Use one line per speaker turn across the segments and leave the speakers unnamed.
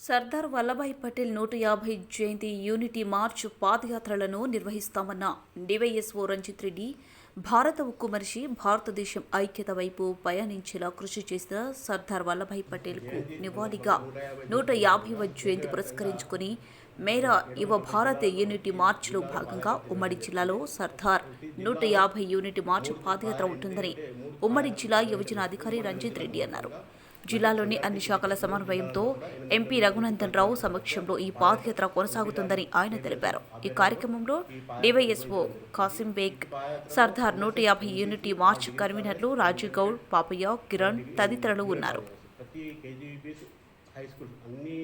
సర్దార్ వల్లభాయ్ పటేల్ నూట యాభై జయంతి యూనిటీ మార్చ్ పాదయాత్రలను నిర్వహిస్తామన్న డివైఎస్ఓ రంజిత్ రెడ్డి భారత ఉక్కు మనిషి భారతదేశం ఐక్యత వైపు పయనించేలా కృషి చేసిన సర్దార్ వల్లభాయ్ పటేల్కు నివాళిగా నూట యాభైవ జయంతి పురస్కరించుకుని మేరా యువ భారత యూనిటీ మార్చ్లో భాగంగా ఉమ్మడి జిల్లాలో సర్దార్ నూట యాభై యూనిట్ మార్చ్ పాదయాత్ర ఉంటుందని ఉమ్మడి జిల్లా యువజన అధికారి రంజిత్ రెడ్డి అన్నారు. జిల్లాలోని అన్ని శాఖల సమన్వయంతో ఎంపీ రఘునందన్ రావు సమక్షంలో ఈ పాదయాత్ర కొనసాగుతుందని ఆయన తెలిపారు. ఈ కార్యక్రమంలో డివైఎస్ఓ కాసిం బేగ్ సర్దార్ నూట యాభై యూనిటీ మార్చ్ కన్వీనర్లు రాజీవ్ గౌడ్ పాపయ్య కిరణ్ తదితరులు ఉన్నారు.
హై స్కూల్ అన్ని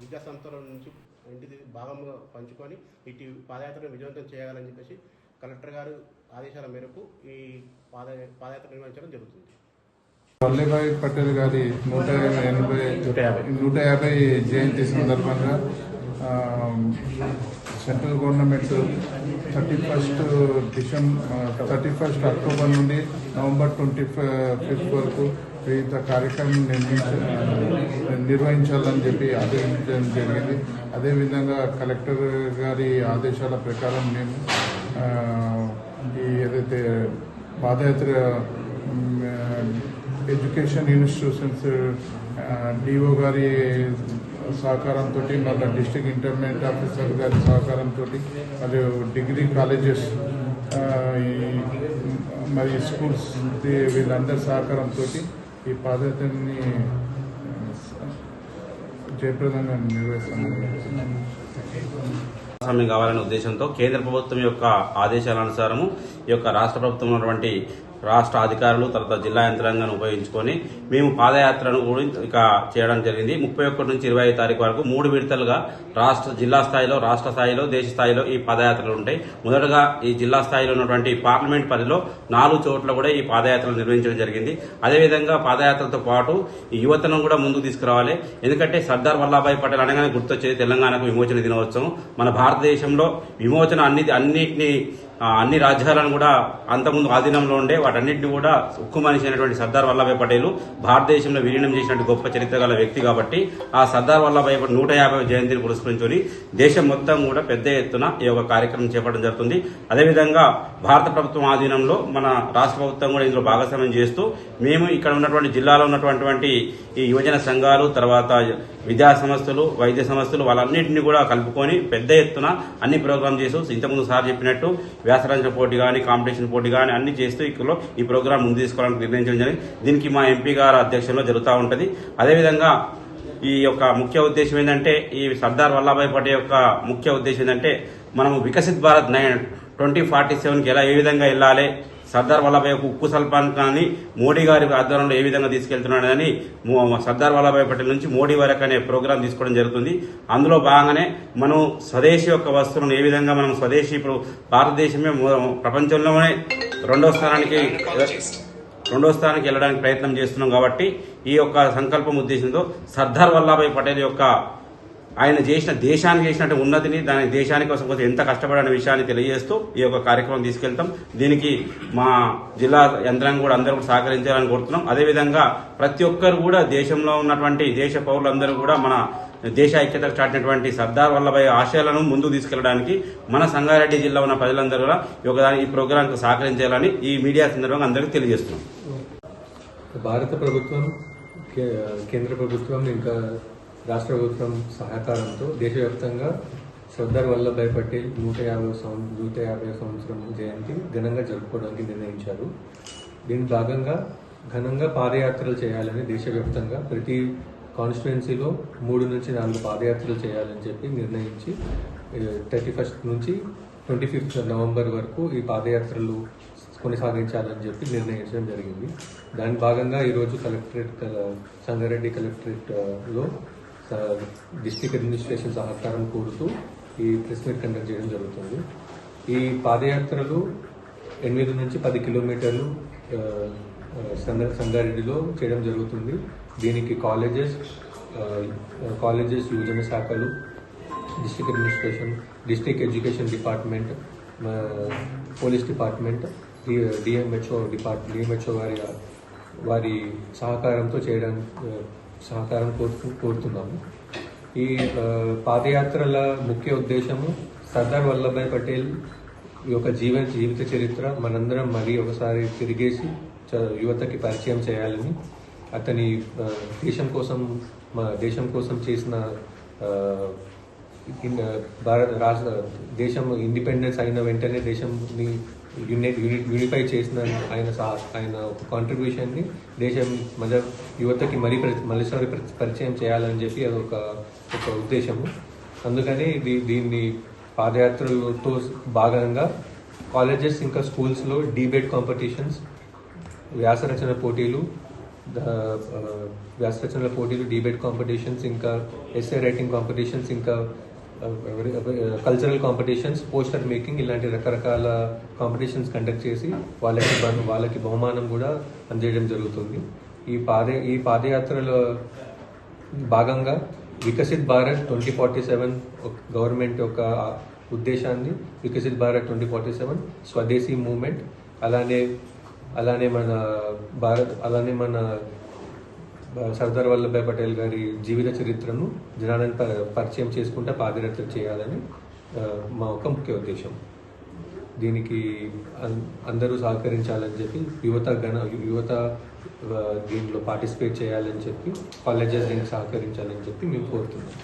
విద్యా సంస్థల నుంచి ఇంటిది భాగంగా పంచుకొని ఇటు పాదయాత్రను విజయవంతం చేయాలని చెప్పేసి కలెక్టర్ గారు ఆదేశాల మేరకు ఈ పాద పాదయాత్ర నిర్వహించడం జరుగుతుంది.
వల్లభాయ్ పటేల్ గారి నూట ఎనభై నూట యాభై జయంతి సందర్భంగా central government thirty first December thirty first October నుండి నవంబర్ ట్వంటీ ఫిఫ్త్ వరకు వివిధ కార్యక్రమం నిర్మించ నిర్వహించాలని చెప్పి ఆదేశించడం జరిగింది. అదేవిధంగా కలెక్టర్ గారి ఆదేశాల ప్రకారం మేము ఈ ఏదైతే పాదయాత్ర ఎడ్యుకేషన్ ఇన్స్టిట్యూషన్స్ డిఓ గారి సహకారంతో మళ్ళీ డిస్ట్రిక్ట్ ఇంటర్మీడియట్ ఆఫీసర్ గారి సహకారంతో మరియు డిగ్రీ కాలేజెస్ మరి స్కూల్స్ వీళ్ళందరి సహకారంతో ఈ పాదయాత్రని జయప్రదంగా నిర్వహిస్తున్నాం.
కావాలనే ఉద్దేశంతో కేంద్ర ప్రభుత్వం యొక్క ఆదేశాల అనుసారము ఈ యొక్క రాష్ట్ర ప్రభుత్వం ఉన్నటువంటి రాష్ట్ర అధికారులు తర్వాత జిల్లా యంత్రాంగాన్ని ఉపయోగించుకొని మేము పాదయాత్రను కూడా ఇక చేయడం జరిగింది. ముప్పై ఒకటి నుంచి ఇరవై ఐదు తారీఖు వరకు మూడు విడతలుగా రాష్ట్ర జిల్లా స్థాయిలో రాష్ట్ర స్థాయిలో దేశ స్థాయిలో ఈ పాదయాత్రలు ఉంటాయి. మొదటగా ఈ జిల్లా స్థాయిలో ఉన్నటువంటి పార్లమెంట్ పరిధిలో నాలుగు చోట్ల కూడా ఈ పాదయాత్రలు నిర్వహించడం జరిగింది. అదేవిధంగా పాదయాత్రలతో పాటు ఈ యువతను కూడా ముందుకు తీసుకురావాలి. ఎందుకంటే సర్దార్ వల్లభాయ్ పటేల్ అనగానే గుర్తొచ్చేది తెలంగాణకు విమోచన దినోత్సవం. మన భారతదేశంలో విమోచన అన్ని అన్నింటినీ అన్ని రాజ్యాలను కూడా అంతకుముందు ఆధీనంలో ఉండే వాటన్నిటిని కూడా ఉక్కు మనిషి అయినటువంటి సర్దార్ వల్లభాయ్ పటేల్ భారతదేశంలో విలీనం చేసినటువంటి గొప్ప చరిత్ర గల వ్యక్తి కాబట్టి ఆ సర్దార్ వల్లభాయ్ నూట యాభై జయంతిని పురస్కరించుకొని దేశం మొత్తం కూడా పెద్ద ఎత్తున ఈ యొక్క కార్యక్రమం చేపట్టడం జరుగుతుంది. అదేవిధంగా భారత ప్రభుత్వం ఆధీనంలో మన రాష్ట్ర ప్రభుత్వం కూడా ఇందులో భాగస్వామ్యం చేస్తూ మేము ఇక్కడ ఉన్నటువంటి జిల్లాలో ఉన్నటువంటి ఈ యువజన సంఘాలు తర్వాత విద్యా సంస్థలు వైద్య సంస్థలు వాళ్ళన్నింటినీ కూడా కలుపుకొని పెద్ద ఎత్తున అన్ని ప్రోగ్రామ్ చేస్తూ ఇంతకుముందు సార్ చెప్పినట్టు వ్యాసరంజన పోటీ కానీ కాంపిటీషన్ పోటీ కానీ అన్ని చేస్తూ ఇక్కడ ఈ ప్రోగ్రామ్ ముందు తీసుకోవడానికి నిర్ణయించడం జరిగింది. దీనికి మా ఎంపీ గారి అధ్యక్షంలో జరుగుతూ ఉంటుంది. అదేవిధంగా ఈ యొక్క ముఖ్య ఉద్దేశం ఏంటంటే ఈ సర్దార్ వల్లభాయ్ పటేల్ యొక్క ముఖ్య ఉద్దేశం ఏంటంటే మనము Viksit Bharat nine twenty forty సెవెన్కి ఎలా ఏ విధంగా వెళ్ళాలి సర్దార్ వల్లభాయ్ యొక్క ఉక్కు సల్పాన్ని మోడీ గారి ఆధ్వర్యంలో ఏ విధంగా తీసుకెళ్తున్నాడని సర్దార్ వల్లభాయ్ పటేల్ నుంచి మోడీ వరకు అనే ప్రోగ్రాం తీసుకోవడం జరుగుతుంది. అందులో భాగంగానే మనం స్వదేశీ యొక్క వస్తువులను ఏ విధంగా మనం స్వదేశీ ఇప్పుడు భారతదేశమే ప్రపంచంలోనే రెండో స్థానానికి రెండో స్థానానికి వెళ్ళడానికి ప్రయత్నం చేస్తున్నాం కాబట్టి ఈ యొక్క సంకల్పం ఉద్దేశంతో సర్దార్ వల్లభాయ్ పటేల్ యొక్క ఆయన చేసిన దేశానికి చేసినట్టు ఉన్నతిని దాని దేశాని కోసం కోసం ఎంత కష్టపడిన విషయాన్ని తెలియజేస్తూ ఈ యొక్క కార్యక్రమం తీసుకెళ్తాం. దీనికి మా జిల్లా యంత్రాంగం కూడా అందరూ కూడా సహకరించాలని కోరుతున్నాం. అదేవిధంగా ప్రతి ఒక్కరు కూడా దేశంలో ఉన్నటువంటి దేశ పౌరులందరూ కూడా మన దేశ ఐక్యత చాటినటువంటి సర్దార్ వల్లభాయ్ ఆశయాలను ముందుకు తీసుకెళ్ళడానికి మన సంగారెడ్డి జిల్లా ఉన్న ప్రజలందరూ కూడా ఈ యొక్క దాని- ఈ ప్రోగ్రాంకు సహకరించాలని ఈ మీడియా సందర్భంగా అందరికీ తెలియజేస్తున్నాం.
భారత ప్రభుత్వం కేంద్ర ప్రభుత్వం ఇంకా రాష్ట్ర ప్రభుత్వం సహకారంతో దేశవ్యాప్తంగా సర్దార్ వల్లభాయ్ పటేల్ నూట యాభై సంవత్సరం నూట యాభై సంవత్సరం జయంతి ఘనంగా జరుపుకోవడానికి నిర్ణయించారు. దీని భాగంగా ఘనంగా పాదయాత్రలు చేయాలని దేశవ్యాప్తంగా ప్రతి కాన్స్టిట్యుయెన్సీలో మూడు నుంచి నాలుగు పాదయాత్రలు చేయాలని చెప్పి నిర్ణయించి థర్టీ ఫస్ట్ నుంచి ట్వంటీ ఫిఫ్త్ నవంబర్ వరకు ఈ పాదయాత్రలు కొనసాగించాలని చెప్పి నిర్ణయించడం జరిగింది. దాని భాగంగా ఈరోజు కలెక్టరేట్ కల- సంగారెడ్డి కలెక్టరేట్లో డిస్టిక్ డిస్ట్రిక్ట్ అడ్మినిస్ట్రేషన్ సహకారం కోరుతూ ఈ ప్రెస్ మీట్ కండక్ట్ చేయడం జరుగుతుంది. ఈ పాదయాత్రలు ఎనిమిది నుంచి పది కిలోమీటర్లు సంగారెడ్డిలో చేయడం జరుగుతుంది. దీనికి కాలేజెస్ కాలేజెస్ యువజన శాఖలు district administration district education department police department DMHO depart DMHO వారి వారి సహకారంతో చేయడం సహకారం కోరుతూ కోరుతున్నాము. ఈ పాదయాత్రల ముఖ్య ఉద్దేశము సర్దార్ వల్లభాయ్ పటేల్ యొక్క జీవన జీవిత చరిత్ర మనందరం మరీ ఒకసారి తిరిగేసి యువతకి పరిచయం చేయాలని అతని దేశం కోసం మా దేశం కోసం చేసిన భారత రాష్ట్ర దేశం ఇండిపెండెన్స్ అయిన వెంటనే దేశంని యూని యూనిఫై చేసిన ఆయన సా- ఆయన ఒక కాంట్రిబ్యూషన్ని దేశం మధ్య యువతకి మరీ ప్ర- మరోసారి పరిచయం చేయాలని చెప్పి అది ఒక ఒక ఉద్దేశము. అందుకని ఇది దీన్ని పాదయాత్రతో భాగంగా కాలేజెస్ ఇంకా స్కూల్స్లో డిబేట్ కాంపిటీషన్స్ వ్యాసరచన పోటీలు వ్యాసరచనల పోటీలు డిబేట్ కాంపిటీషన్స్ ఇంకా ఎస్ఏ రైటింగ్ కాంపిటీషన్స్ ఇంకా కల్చరల్ కాంపిటీషన్స్ పోస్టర్ మేకింగ్ ఇలాంటి రకరకాల కాంపిటీషన్స్ కండక్ట్ చేసి వాళ్ళకి వాళ్ళకి బహుమానం కూడా అందజేయడం జరుగుతుంది. ఈ పాద ఈ పాదయాత్రలో భాగంగా Viksit Bharat twenty forty seven government యొక్క ఉద్దేశాన్ని Viksit Bharat twenty forty seven swadeshi movement అలానే అలానే మన భారత్ అలానే మన సర్దార్ వల్లభాయ్ పటేల్ గారి జీవిత చరిత్రను జనాలను ప- పరిచయం చేసుకుంటే పాదయాత్ర చేయాలని మా ఒక ముఖ్య ఉద్దేశం. దీనికి అందరూ సహకరించాలని చెప్పి యువత గణ యువత దీంట్లో పార్టిసిపేట్ చేయాలని చెప్పి కాలేజెస్ దీనికి సహకరించాలని చెప్పి మేము కోరుతున్నాం.